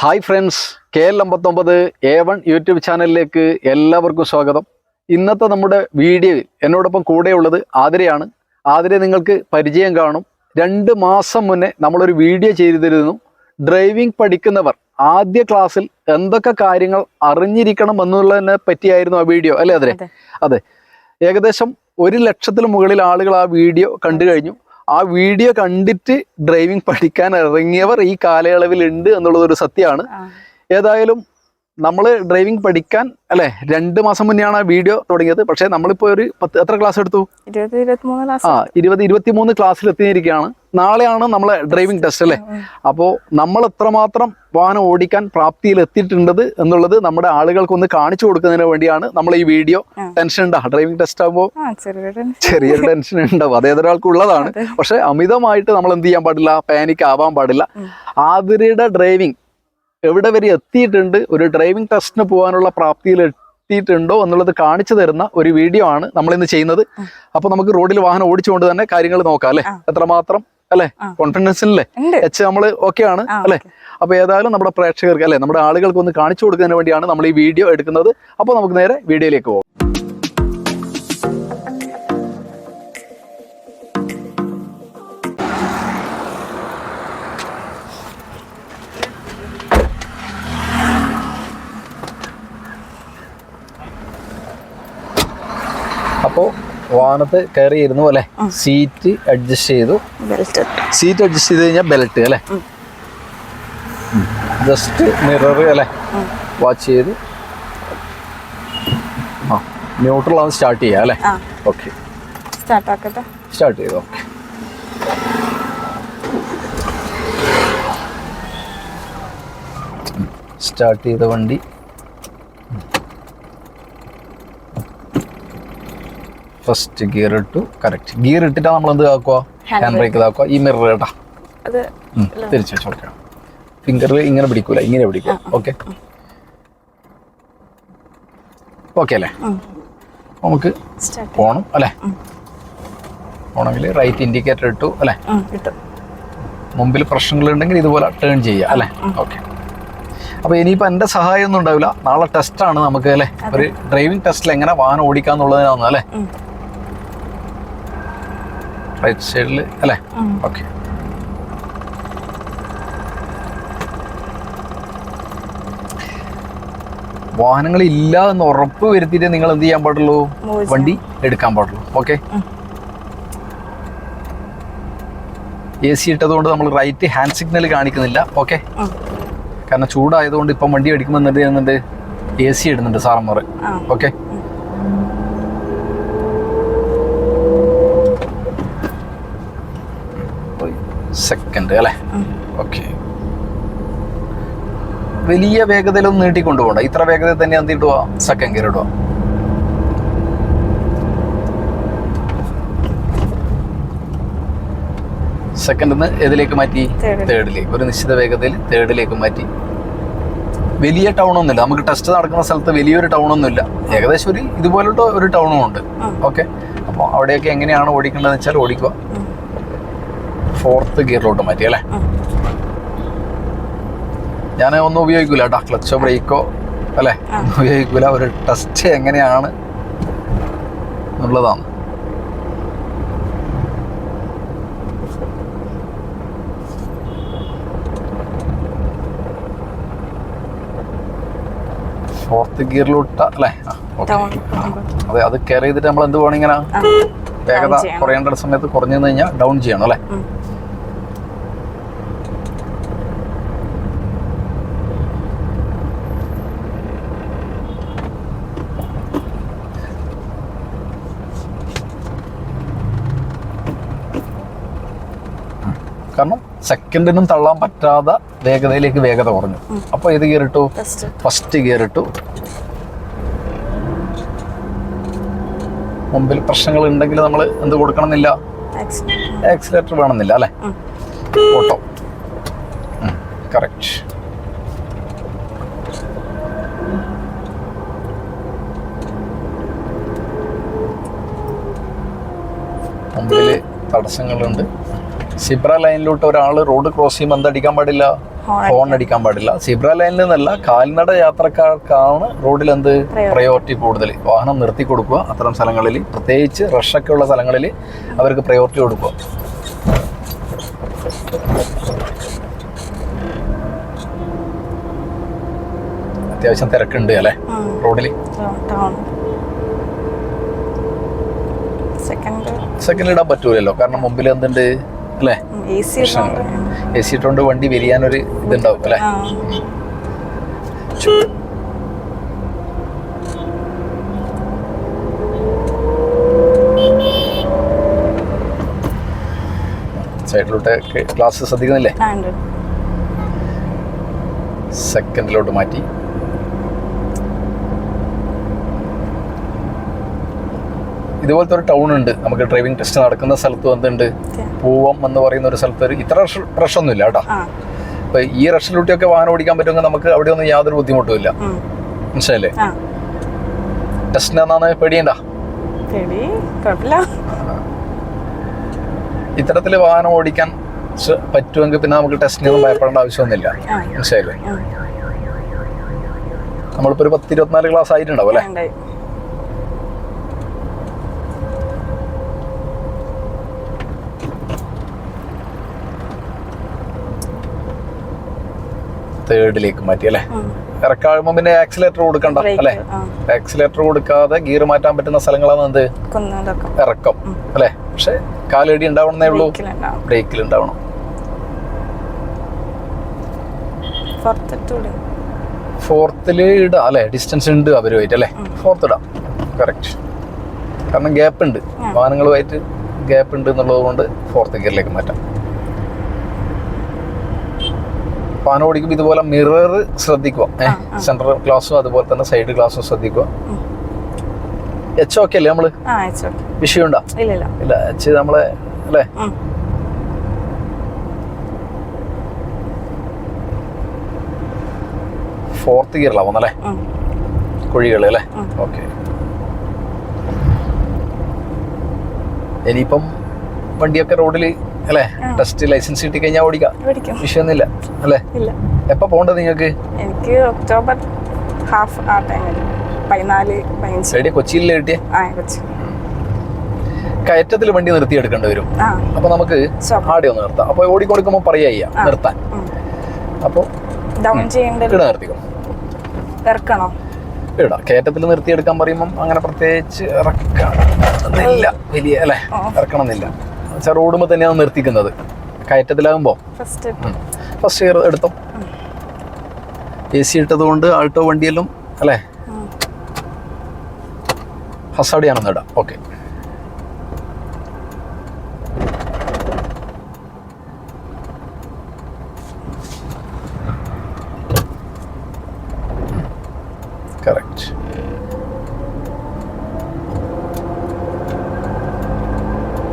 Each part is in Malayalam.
ഹായ് ഫ്രണ്ട്സ് കെ എൽ അമ്പത്തൊമ്പത് എ വൺ യൂട്യൂബ് ചാനലിലേക്ക് എല്ലാവർക്കും സ്വാഗതം. ഇന്നത്തെ നമ്മുടെ വീഡിയോയിൽ എന്നോടൊപ്പം കൂടെയുള്ളത് ആതിരയാണ്. ആതിര നിങ്ങൾക്ക് പരിചയം കാണും. രണ്ട് മാസം മുന്നേ നമ്മളൊരു വീഡിയോ ചെയ്തിരുന്നു. ഡ്രൈവിംഗ് പഠിക്കുന്നവർ ആദ്യ ക്ലാസ്സിൽ എന്തൊക്കെ കാര്യങ്ങൾ അറിഞ്ഞിരിക്കണം എന്നുള്ളതിനെ പറ്റിയായിരുന്നു ആ വീഡിയോ അല്ലേ അതിരെ അതെ. അതെ. ഏകദേശം ഒരു ലക്ഷത്തിന് മുകളിൽ ആളുകൾ ആ വീഡിയോ കണ്ടു കഴിഞ്ഞു. ആ വീഡിയോ കണ്ടിട്ട് ഡ്രൈവിംഗ് പഠിക്കാൻ ഇറങ്ങിയവർ ഈ കാലയളവിൽ ഉണ്ട് എന്നുള്ളത് ഒരു സത്യമാണ് ഏതായാലും നമ്മൾ ഡ്രൈവിംഗ് പഠിക്കാൻ അല്ലെ? രണ്ട് മാസം മുന്നെയാണ് ആ വീഡിയോ തുടങ്ങിയത്. പക്ഷേ നമ്മളിപ്പോൾ ഒരു പത്ത് എത്ര ക്ലാസ് എടുത്തു? ഇരുപത്തിമൂന്ന് ആ ഇരുപത് ഇരുപത്തി മൂന്ന് ക്ലാസ്സിൽ എത്തിയിരിക്കുകയാണ്. നാളെയാണ് നമ്മളെ ഡ്രൈവിംഗ് ടെസ്റ്റ് അല്ലേ? അപ്പോൾ നമ്മൾ എത്രമാത്രം വാഹനം ഓടിക്കാൻ പ്രാപ്തിയിൽ എത്തിയിട്ടുണ്ടത് എന്നുള്ളത് നമ്മുടെ ആളുകൾക്കൊന്ന് കാണിച്ചു കൊടുക്കുന്നതിന് വേണ്ടിയാണ് നമ്മൾ ഈ വീഡിയോ. ടെൻഷൻ ഉണ്ടാ. ഡ്രൈവിംഗ് ടെസ്റ്റ് ആകുമ്പോൾ ചെറിയൊരു ടെൻഷൻ ഉണ്ടാവും. അത് ഏതൊരാൾക്കും ഉള്ളതാണ്. പക്ഷെ അമിതമായിട്ട് നമ്മൾ എന്ത് ചെയ്യാൻ പാടില്ല? പാനിക് ആവാൻ പാടില്ല. ആതിരയുടെ ഡ്രൈവിംഗ് എവിടെ വരെ എത്തിയിട്ടുണ്ട് ഒരു ഡ്രൈവിംഗ് ടെസ്റ്റിന് പോകാനുള്ള പ്രാപ്തിയിൽ എത്തിയിട്ടുണ്ടോ എന്നുള്ളത് കാണിച്ചു തരുന്ന ഒരു വീഡിയോ ആണ് നമ്മൾ ഇന്ന് ചെയ്യുന്നത് അപ്പൊ നമുക്ക് റോഡിൽ വാഹനം ഓടിച്ചുകൊണ്ട് തന്നെ കാര്യങ്ങൾ നോക്കാം അല്ലെ. എത്രമാത്രം അല്ലെ? കോൺഫിഡൻസ് അല്ലേ എച്ച് നമ്മൾ ഓക്കെ ആണ് അല്ലെ? അപ്പൊ ഏതായാലും നമ്മുടെ പ്രേക്ഷകർക്ക് അല്ലെ? നമ്മുടെ ആളുകൾക്ക് ഒന്ന് കാണിച്ചു കൊടുക്കുന്നതിന് വേണ്ടിയാണ് നമ്മൾ ഈ വീഡിയോ എടുക്കുന്നത്. അപ്പോൾ നമുക്ക് നേരെ വീഡിയോയിലേക്ക് പോകാം. അപ്പോൾ കയറി ഇരുന്ന അല്ലെ സീറ്റ് അഡ്ജസ്റ്റ് ചെയ്തു. സീറ്റ് അഡ്ജസ്റ്റ് ചെയ്ത് കഴിഞ്ഞാൽ ബെൽറ്റ് അല്ലേ? ജസ്റ്റ് മിറർ അല്ലേ? വാച്ച് ചെയ്ത്. ആ ന്യൂട്രൽ ആണ് സ്റ്റാർട്ട് ചെയ്യാം അല്ലേ? ഓക്കെ സ്റ്റാർട്ട് ചെയ്തു ഓക്കെ സ്റ്റാർട്ട് ചെയ്ത വണ്ടി ഫസ്റ്റ് ഗിയർ ഇട്ടു കറക്റ്റ്. ഗിയർ ഇട്ടിട്ടാ നമ്മൾ എന്ത് ആക്കുക ഹാൻഡ് ബ്രേക്ക് ഇതാക്കുക ഈ മിറർ കേട്ടാ തിരിച്ചു ഫിംഗർ ഫിംഗറിൽ ഇങ്ങനെ പിടിക്കൂല ഇങ്ങനെ പിടിക്കുക ഓക്കെ ഓക്കെ അല്ലേ? നമുക്ക് പോണം അല്ലേ? പോണമെങ്കിൽ റൈറ്റ് ഇൻഡിക്കേറ്റർ ഇട്ടു അല്ലേ? മുമ്പിൽ പ്രശ്നങ്ങളുണ്ടെങ്കിൽ ഇതുപോലെ ടേൺ ചെയ്യുക അല്ലേ? ഓക്കെ അപ്പോൾ ഇനിയിപ്പോൾ എന്റെ സഹായം ഒന്നും ഉണ്ടാവില്ല. നാളെ ടെസ്റ്റാണ് നമുക്ക് അല്ലേ? ഒരു ഡ്രൈവിംഗ് ടെസ്റ്റിൽ എങ്ങനെ വാഹനം ഓടിക്കാന്നുള്ളതിനാണ് അല്ലേ. റൈറ്റ് സൈഡിൽ അല്ലേ. ഓക്കെ വാഹനങ്ങൾ ഇല്ല എന്ന് ഉറപ്പ് വരുത്തിയിട്ട് നിങ്ങൾ എന്ത് ചെയ്യാൻ പാടുള്ളൂ? വണ്ടി എടുക്കാൻ പാടുള്ളൂ. ഓക്കെ എ സി ഇട്ടതുകൊണ്ട് നമ്മൾ റൈറ്റ് ഹാൻഡ് സിഗ്നൽ കാണിക്കുന്നില്ല. ഓക്കെ. കാരണം ചൂടായതുകൊണ്ട് ഇപ്പം വണ്ടി അടിക്കുമ്പോൾ എന്ത് ചെയ്യുന്നുണ്ട്? എ സി ഇടുന്നുണ്ട് സാറന്മാർ. ഓക്കെ സെക്കൻഡ് അല്ലേ? ഓക്കെ വലിയ വേഗതയിലൊന്നും നീട്ടിക്കൊണ്ടു പോകണ്ട ഇത്ര വേഗതയിൽ തന്നെ എന്ത് ഇടുക സെക്കൻഡ് ഗിയർ ഇടുക സെക്കൻഡിൽ നിന്ന് ഏതിലേക്ക് മാറ്റി. തേർഡിലേക്ക് ഒരു നിശ്ചിത വേഗതയിൽ തേർഡിലേക്ക് മാറ്റി. വലിയ ടൗൺ ഒന്നുമില്ല. നമുക്ക് ടെസ്റ്റ് നടക്കുന്ന സ്ഥലത്ത് വലിയൊരു ടൗൺ ഒന്നുമില്ല. ഏകദേശം ഒരു ഇതുപോലുള്ള ഒരു ടൗണും ഉണ്ട്. ഓക്കെ അപ്പോൾ അവിടെയൊക്കെ എങ്ങനെയാണ് ഓടിക്കേണ്ടതെന്ന് വെച്ചാൽ ഓടിക്കുക. ഫോർത്ത് ഗിയറിലോട്ട് മാറ്റി അല്ലേ. ഞാൻ ഒന്നും ഉപയോഗിക്കൂല കേട്ടോ. ക്ലച്ചോ ബ്രേക്കോ അല്ലേ? ഉപയോഗിക്കൂല. ഒരു ടെസ്റ്റ് എങ്ങനെയാണ് എന്നുള്ളതാണ്. ഫോർത്ത് ഗിയറിലോട്ട് അല്ലേ? അതെ അത് കെയർ ചെയ്തിട്ട് നമ്മൾ എന്ത് പോകണം ഇങ്ങനെ? വേഗത. കുറയേണ്ട സമയത്ത് കുറഞ്ഞു കഴിഞ്ഞാൽ ഡൗൺ ചെയ്യണം അല്ലേ. കാരണം സെക്കൻഡിനും തള്ളാൻ പറ്റാതെ വേഗതയിലേക്ക് വേഗത കുറഞ്ഞു. അപ്പൊ അപ്പോൾ ഏത് ഗിയർ ഇട്ടു? ഫസ്റ്റ് ഗിയർ ഇട്ടു. മുമ്പിൽ പ്രശ്നങ്ങൾ ഉണ്ടെങ്കിൽ നമ്മൾ എന്ത് കൊടുക്കണമെന്നില്ല? ആക്സിലേറ്റർ വേണമെന്നില്ല അല്ലേ? ഓട്ടോ കറക്റ്റ് മുമ്പിൽ തടസ്സങ്ങളുണ്ട്. സിബ്ര ലൈനിലോട്ട് ഒരാൾ റോഡ് ക്രോസ് ചെയ്യുമ്പോൾ എന്തടിക്കാൻ പാടില്ല. ഹോൺ അടിക്കാൻ. പാടില്ല. സിബ്ര ലൈനിൽ നിന്നല്ല കാൽനട യാത്രക്കാർക്കാണ് റോഡിൽ എന്ത് പ്രയോറിറ്റി കൂടുതൽ. വാഹനം നിർത്തി കൊടുക്കുക അത്തരം സ്ഥലങ്ങളിൽ. പ്രത്യേകിച്ച് റഷൊക്കെ ഉള്ള സ്ഥലങ്ങളിൽ അവർക്ക് പ്രയോറിറ്റി കൊടുക്കുക. അത്യാവശ്യം തിരക്കുണ്ട് അല്ലേ? റോഡിൽ. സെക്കൻഡ് ഇടാൻ പറ്റൂലല്ലോ. കാരണം മുമ്പിൽ എന്തുണ്ട്? അല്ലേ? എ സി ഇട്ടുകൊണ്ട് വണ്ടി വലിയാനൊരു ഇതുണ്ടാവും അല്ലേ? സൈഡിലോട്ട് ക്ലാസ് ശ്രദ്ധിക്കുന്നില്ലേ? സെക്കൻഡിലോട്ട് മാറ്റി. ഇതുപോലത്തെ ഒരു ടൗൺ ഉണ്ട്. നമുക്ക് ഡ്രൈവിംഗ് ടെസ്റ്റ് നടക്കുന്ന സ്ഥലത്ത് വന്നിട്ടുണ്ട്. പൂവം എന്ന് പറയുന്ന ഒരു സ്ഥലത്ത് ഒരു ഇത്ര റഷ് റഷൊന്നുമില്ല കേട്ടോ. അപ്പൊ ഈ റഷിലൂട്ടിയൊക്കെ വാഹനം ഓടിക്കാൻ പറ്റുമെങ്കിൽ നമുക്ക് അവിടെ ഒന്നും യാതൊരു ബുദ്ധിമുട്ടും ഇല്ല. മനസ്സിലല്ലേ ടെസ്റ്റിനാന്നാണ് പേടിയണ്ട? ഇത്തരത്തിൽ ഇത്തരത്തിൽ വാഹനം ഓടിക്കാൻ പറ്റുമെങ്കിൽ പിന്നെ നമുക്ക് ടെസ്റ്റിനൊന്നും ഭയപ്പെടേണ്ട ആവശ്യമൊന്നുമില്ല. മനസ്സിലായില്ലേ. നമ്മളിപ്പോ ഒരു പത്ത് ഇരുപത്തിനാല് ക്ലാസ് ആയിട്ടുണ്ടാവും അല്ലേ? തേർഡിലേക്ക് മാറ്റി അല്ലേ? ഉം. ഇറക്കാഴുമ്പോൾ പിന്നെ ആക്സിലേറ്റർ കൊടുക്കണ്ട അല്ലെ? ആക്സിലേറ്റർ കൊടുക്കാതെ ഗിയർ മാറ്റാൻ പറ്റുന്ന സ്ഥലങ്ങളാണ് എന്ത്? ഇറക്കം അല്ലെ? പക്ഷെ കാലടി ഉണ്ടാവണമെന്നേ ഉള്ളൂ. ബ്രേക്കിൽ ഉണ്ടാവണം. ഫോർത്തിൽ ഇടാം. അല്ലേ? ഡിസ്റ്റൻസ് ഉണ്ട് അവരുമായിട്ട് അല്ലെ? ഫോർത്ത് ഇടാം. കറക്റ്റ് കാരണം ഗ്യാപ്പ് ഉണ്ട്. വാഹനങ്ങളുമായിട്ട് ഗ്യാപ്പ് ഉണ്ട് എന്നുള്ളത് കൊണ്ട് ഫോർത്ത് ഗിയറിലേക്ക് മാറ്റാം. വാഹനം ഓടിക്കുമ്പോൾ ഇതുപോലെ മിറർ ശ്രദ്ധിക്കുക. സെൻട്രൽ ഗ്ലാസും അതുപോലെ തന്നെ സൈഡ് ഗ്ലാസും ശ്രദ്ധിക്കുക. എച്ച് ഓക്കെ അല്ലേ നമ്മൾ? വിഷയമുണ്ടോ? ഇല്ല എച്ച് നമ്മളെ അല്ലേ? ഫോർത്ത് ഗിയറിലാണ് വന്നല്ലേ. കുഴികൾ അല്ലേ. ഓക്കെ ഇനിയിപ്പം വണ്ടിയൊക്കെ റോഡിൽ അല്ലേ? ടെസ്റ്റ് ലൈസൻസ് കിട്ടി കഴിഞ്ഞാൽ ഓടിക്കാം. വിഷയമൊന്നുമില്ല. അല്ലേ? ഇല്ല. പോണ്ടത് നിങ്ങൾക്ക്? എനിക്ക് ഒക്ടോബർ ഹാഫ് ആ ടൈമിൽ പതിനാല് പതിനഞ്ച്. എവിടെയാ കൊച്ചിയിലല്ലേ കിട്ടിയേ? കയറ്റത്തിൽ വണ്ടി നിർത്തി എടുക്കേണ്ടി വരും. അപ്പൊ നമുക്ക് ആടി ഒന്ന് നിർത്താം. അപ്പൊ ഓടിക്കൊടുക്കുമ്പോ പറയാ നിർത്താൻ. അപ്പൊ ഡൗൺ ചെയ്യേണ്ടത് നിർത്തിക്കോ. ഇറക്കണോ? ഇടാ. കയറ്റത്തിൽ നിർത്തിയെടുക്കാൻ പറയുമ്പം അങ്ങനെ പ്രത്യേകിച്ച് ഇറക്കണം വലിയ അല്ലേ? ഇറക്കണം വെച്ചാൽ റോഡുമ്പോൾ തന്നെയാണ് നിർത്തിക്കുന്നത്. കയറ്റത്തിലാകുമ്പോൾ ഫസ്റ്റ് ഫസ്റ്റ് ഇയർ എടുത്തോ. എ സി ഇട്ടത് കൊണ്ട് ആൾട്ടോ വണ്ടിയെല്ലാം അല്ലേ? ഹസാഡിയാണെന്ന് ഇടാം. Okay correct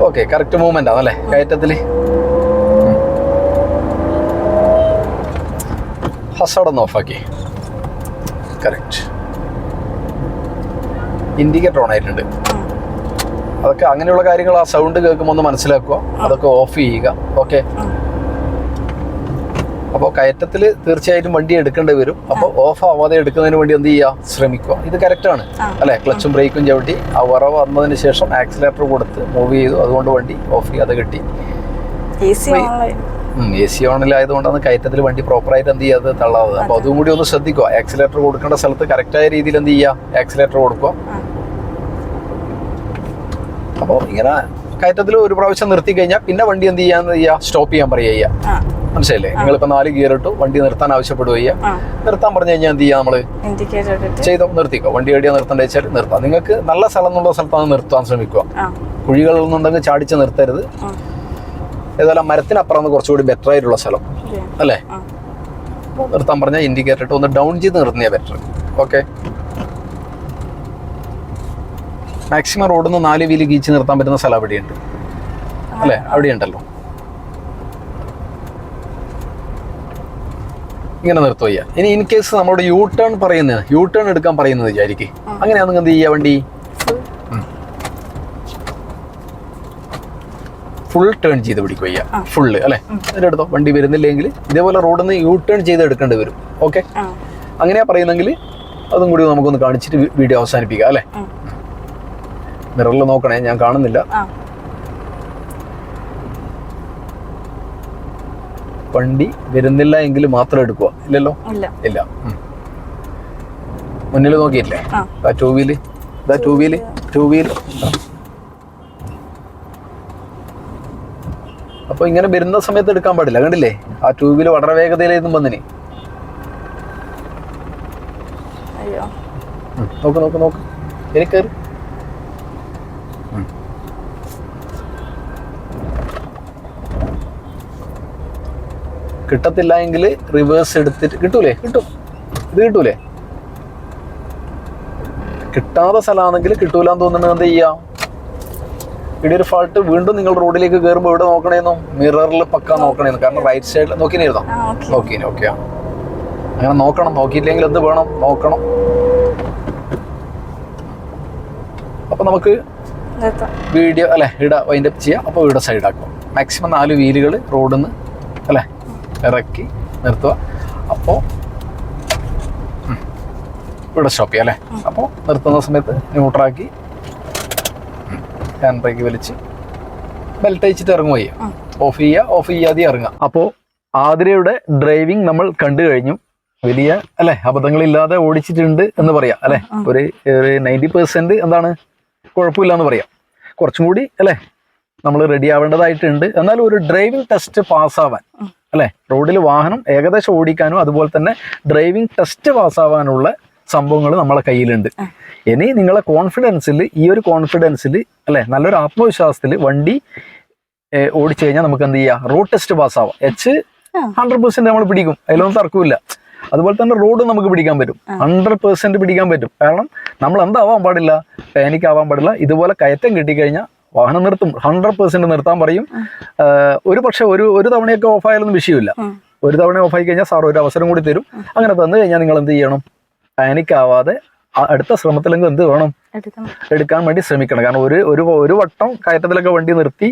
okay correct movement ആണല്ലേ? കയറ്റത്തിൽ ഹസാഡൊന്ന് ഓഫാക്കി കറക്റ്റ് ഇൻഡിക്കേറ്റർ ഓൺ ആയിട്ടുണ്ട്. അതൊക്കെ അങ്ങനെയുള്ള കാര്യങ്ങൾ ആ സൗണ്ട് കേൾക്കുമ്പോൾ ഒന്ന് മനസ്സിലാക്കുക. അതൊക്കെ ഓഫ് ചെയ്യുക. ഓക്കെ അപ്പോൾ കയറ്റത്തിൽ തീർച്ചയായിട്ടും വണ്ടി എടുക്കേണ്ടി വരും. അപ്പോൾ ഓഫ് ആവാതെ എടുക്കുന്നതിന് വേണ്ടി എന്ത് ചെയ്യുക ശ്രമിക്കുക. ഇത് കറക്റ്റാണ് ആണ്. അല്ലെ? ക്ലച്ചും ബ്രേക്കും ചവിട്ടി. ആ വറവ് വന്നതിന് ശേഷം ആക്സിലേറ്റർ കൊടുത്ത് മൂവ് ചെയ്തു. അതുകൊണ്ട് വണ്ടി ഓഫ് ചെയ്യാതെ കിട്ടി. എ സി ഓണിലായതുകൊണ്ടാണ് കയറ്റത്തിൽ വണ്ടി പ്രോപ്പറായിട്ട് എന്ത് ചെയ്യാതെ തള്ളാതെ. അപ്പോൾ അതും. കൂടി ഒന്ന് ശ്രദ്ധിക്കുക. ആക്സിലേറ്റർ കൊടുക്കേണ്ട സ്ഥലത്ത് കറക്റ്റായ രീതിയിൽ എന്ത് ചെയ്യുക ആക്സിലേറ്റർ കൊടുക്കുക. അപ്പോൾ ഇങ്ങനെ കയറ്റത്തിൽ ഒരു പ്രാവശ്യം നിർത്തി കഴിഞ്ഞാൽ പിന്നെ വണ്ടി എന്ത് ചെയ്യാന്ന് ചെയ്യുക സ്റ്റോപ്പ് ചെയ്യാൻ പറയുക മനസ്സിലല്ലേ ഇപ്പൊ നാല് ഗിയർ ഇട്ടു വണ്ടി നിർത്താൻ ആവശ്യപ്പെടുക ചെയ്യുക ആ. നിർത്താൻ പറഞ്ഞു കഴിഞ്ഞാൽ എന്ത് ചെയ്യാം നമ്മൾ? ചെയ്തോ? നിർത്തിക്കോ. വണ്ടി എടിയാ നിർത്തേണ്ടത് വെച്ചാൽ നിർത്താം. നിങ്ങൾക്ക് നല്ല സ്ഥലം എന്നുള്ള സ്ഥലത്താണ് നിർത്താൻ ശ്രമിക്കുക. കുഴികളൊന്നുണ്ടെങ്കിൽ കുഴികളിൽ നിന്നുണ്ടെങ്കിൽ ചാടിച്ച് നിർത്തരുത്. ഏതായാലും മരത്തിനപ്പുറം കുറച്ചുകൂടി ബെറ്റർ ആയിട്ടുള്ള സ്ഥലം. അല്ലേ? നിർത്താൻ പറഞ്ഞാൽ ഇൻഡിക്കേറ്റർ ഇട്ട് ഒന്ന് ഡൗൺ ചെയ്ത് നിർത്തുന്നേ ബെറ്റർ ഓക്കെ മാക്സിമം റോഡിൽ നിന്ന് നാല് വീൽ ഗീച്ച് നിർത്താൻ പറ്റുന്ന സ്ഥലം അവിടെയുണ്ട്. അല്ലേ? അവിടെ ഇങ്ങനെ നിർത്തുക ഇനി ഇൻ കേസ് നമ്മളോട് യൂ ടേൺ പറയുന്നത് യൂ ടേൺ എടുക്കാൻ പറയുന്നത് വിചാരിക്കും. അങ്ങനെയാണെങ്കിൽ എന്ത് ചെയ്യുക വണ്ടി? ഫുൾ ടേൺ ചെയ്ത് പിടിക്കുക ചെയ്യുക ആ. ഫുള്ള് അല്ലേ? അതിന്റെ അടുത്തോ വണ്ടി വരുന്നില്ലെങ്കിൽ ഇതേപോലെ റോഡിൽ നിന്ന് യൂ ടേൺ ചെയ്ത് എടുക്കേണ്ടി വരും. ഓക്കെ അങ്ങനെയാ പറയുന്നെങ്കിൽ അതും കൂടി നമുക്കൊന്ന് കാണിച്ചിട്ട് വീഡിയോ അവസാനിപ്പിക്കാം അല്ലേ. മിററിൽ നോക്കണേ ഞാൻ കാണുന്നില്ല. വണ്ടി വരുന്നില്ല എങ്കിൽ മാത്രം എടുക്കുക ഇല്ലല്ലോ? ഇല്ല. മുന്നിൽ നോക്കിയില്ലേ ആ. ടൂ വീൽ ഇതാ ടൂ വീൽ ടൂ വീൽ അപ്പൊ ഇങ്ങനെ വരുന്ന സമയത്ത് എടുക്കാൻ പാടില്ല. കണ്ടില്ലേ? ആ ടൂ വീൽ വളരെ വേഗതയിലേന്നും വന്നിന്. നോക്ക് നോക്ക് നോക്ക്. ഇനി കിട്ടത്തില്ല എങ്കിൽ റിവേഴ്സ് എടുത്തിട്ട് കിട്ടൂലേ? കിട്ടും. ഇത് കിട്ടൂലേ? കിട്ടാത്ത സ്ഥലമാണെങ്കിൽ കിട്ടൂല എന്ന് തോന്നുന്നത് എന്ത് ചെയ്യാം? ഇവിടെ ഒരു ഫാൾട്ട് വീണ്ടും നിങ്ങൾ റോഡിലേക്ക് കയറുമ്പോൾ ഇവിടെ നോക്കണേന്നു? മിററിൽ പക്ക നോക്കണേന്നു. കാരണം റൈറ്റ് സൈഡിൽ നോക്കിനിരുന്നോ നോക്കിനി ഓക്കെ. അങ്ങനെ നോക്കണം. നോക്കിയില്ലെങ്കിൽ എന്ത് വേണം? നോക്കണം. അപ്പൊ നമുക്ക് വീഡിയോ അല്ലെ ഇട. വൈൻഡ് അപ്പ് ചെയ്യാം. അപ്പോൾ ഇവിടെ സൈഡ് ആക്കും. മാക്സിമം നാല് വീലുകൾ റോഡിൽ നിന്ന് അല്ലേ? ഇറക്കി നിർത്തുക. അപ്പോൾ ഇവിടെ സ്റ്റോപ്പ് ചെയ്യാം അല്ലേ? അപ്പോൾ നിർത്തുന്ന സമയത്ത് ന്യൂട്രാക്കി ഹാൻഡ് ബ്രേക്ക് വലിച്ച് ബെൽറ്റ് അയച്ചിട്ട് ഇറങ്ങുക ചെയ്യാം. ഓഫ് ചെയ്യുക ഓഫ് ചെയ്യാതെ ഇറങ്ങുക. അപ്പോൾ ആതിരയുടെ ഡ്രൈവിംഗ് നമ്മൾ കണ്ടു കഴിഞ്ഞു. വലിയ അല്ലെ അബദ്ധങ്ങളില്ലാതെ ഓടിച്ചിട്ടുണ്ട് എന്ന് പറയാം അല്ലെ? ഒരു നയന്റി പെർസെന്റ് എന്താണ്? കുഴപ്പമില്ല എന്ന് പറയാം. കുറച്ചും കൂടി അല്ലെ നമ്മൾ റെഡി ആവേണ്ടതായിട്ടുണ്ട്. എന്നാൽ ഒരു ഡ്രൈവിംഗ് ടെസ്റ്റ് പാസ്സാവാൻ. അല്ലെ? റോഡിൽ വാഹനം ഏകദേശം ഓടിക്കാനും അതുപോലെ തന്നെ ഡ്രൈവിംഗ് ടെസ്റ്റ് പാസ്സാവാനുള്ള സംഭവങ്ങൾ നമ്മളെ കയ്യിലുണ്ട്. ഇനി നിങ്ങളെ കോൺഫിഡൻസിൽ ഈ ഒരു കോൺഫിഡൻസിൽ അല്ലെ? നല്ലൊരു ആത്മവിശ്വാസത്തിൽ വണ്ടി ഓടിച്ചു കഴിഞ്ഞാൽ നമുക്ക് എന്ത് ചെയ്യാം? റോഡ് ടെസ്റ്റ് പാസ്സാവാം. എച്ച്. ഹൺഡ്രഡ് പെർസെന്റ് നമ്മൾ പിടിക്കും. അതിലൊന്നും തർക്കമില്ല അതുപോലെ തന്നെ റോഡ് നമുക്ക് പിടിക്കാൻ പറ്റും. ഹൺഡ്രഡ് പെർസെന്റ് പിടിക്കാൻ പറ്റും. കാരണം നമ്മൾ എന്താവാൻ പാടില്ല? പാനിക് ആവാൻ പാടില്ല. ഇതുപോലെ കയറ്റം കിട്ടിക്കഴിഞ്ഞാൽ വാഹനം നിർത്തും ഹൺഡ്രഡ് പെർസെന്റ് നിർത്താൻ പറയും. ഒരു പക്ഷെ ഒരു ഒരു തവണയൊക്കെ ഓഫ് ആയാലൊന്നും വിഷയമില്ല ഒരു തവണ ഓഫായി കഴിഞ്ഞാൽ സാർ ഒരു അവസരം കൂടി തരും. അങ്ങനെ തന്നു കഴിഞ്ഞാൽ നിങ്ങൾ എന്ത് ചെയ്യണം? പാനിക്കാവാതെ അടുത്ത ശ്രമത്തിലെങ്കിൽ എന്ത് വേണം? എടുക്കാൻ വേണ്ടി ശ്രമിക്കണം. കാരണം ഒരു ഒരു ഒരു വട്ടം കയറ്റത്തിലൊക്കെ വണ്ടി നിർത്തി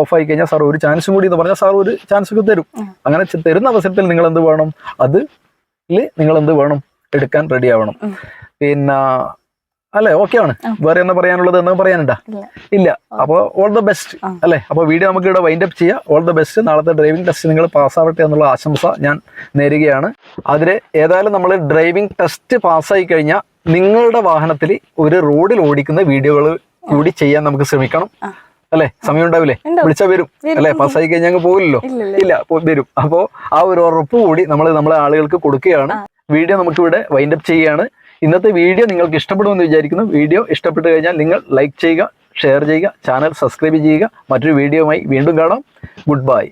ഓഫ് ആയി കഴിഞ്ഞാൽ സാർ ഒരു ചാൻസും കൂടി എന്ന് പറഞ്ഞാൽ സാർ ഒരു ചാൻസ് ഒക്കെ തരും അങ്ങനെ തരുന്ന അവസരത്തിൽ നിങ്ങൾ എന്ത് വേണം? അതിൽ നിങ്ങൾ എന്ത് വേണം? എടുക്കാൻ റെഡി ആവണം. പിന്നെ അല്ലേ? ഓക്കെ ആണ്. വേറെ എന്താ പറയാനുള്ളത് എന്നാ പറയാനുണ്ടാ? ഇല്ല. അപ്പൊ അപ്പോൾ ഓൾ ദ ബെസ്റ്റ് അല്ലെ? അപ്പോൾ വീഡിയോ നമുക്ക് ഇവിടെ വൈൻഡ് അപ്പ് ചെയ്യാം. ഓൾ ദ ബെസ്റ്റ് നാളത്തെ ഡ്രൈവിംഗ് ടെസ്റ്റ് നിങ്ങൾ പാസ്സാവട്ടെ എന്നുള്ള ആശംസ ഞാൻ നേരുകയാണ്. അതിൽ ഏതായാലും നമ്മൾ ഡ്രൈവിംഗ് ടെസ്റ്റ് പാസ്സായി കഴിഞ്ഞാൽ നിങ്ങളുടെ വാഹനത്തിൽ ഒരു റോഡിൽ ഓടിക്കുന്ന വീഡിയോകൾ കൂടി ചെയ്യാൻ നമുക്ക് ശ്രമിക്കണം. അല്ലെ? സമയം ഉണ്ടാവില്ലേ വിളിച്ചാ വിളിച്ചാൽ വരും. അല്ലെ? പാസ്സായി കഴിഞ്ഞാൽ അങ്ങ് പോകില്ലല്ലോ ഇല്ല വരും. അപ്പോൾ ആ ഒരു ഉറപ്പ് കൂടി നമ്മൾ നമ്മളെ ആളുകൾക്ക് കൊടുക്കുകയാണ്. വീഡിയോ നമുക്കിവിടെ വൈൻഡപ്പ് ചെയ്യുകയാണ്. ഇന്നത്തെ വീഡിയോ നിങ്ങൾക്ക് ഇഷ്ടപ്പെടുമെന്ന് വിചാരിക്കുന്നു. വീഡിയോ ഇഷ്ടപ്പെട്ട് കഴിഞ്ഞാൽ നിങ്ങൾ ലൈക്ക് ചെയ്യുക ഷെയർ ചെയ്യുക ചാനൽ സബ്സ്ക്രൈബ് ചെയ്യുക. മറ്റൊരു വീഡിയോയുമായി വീണ്ടും കാണാം. Good bye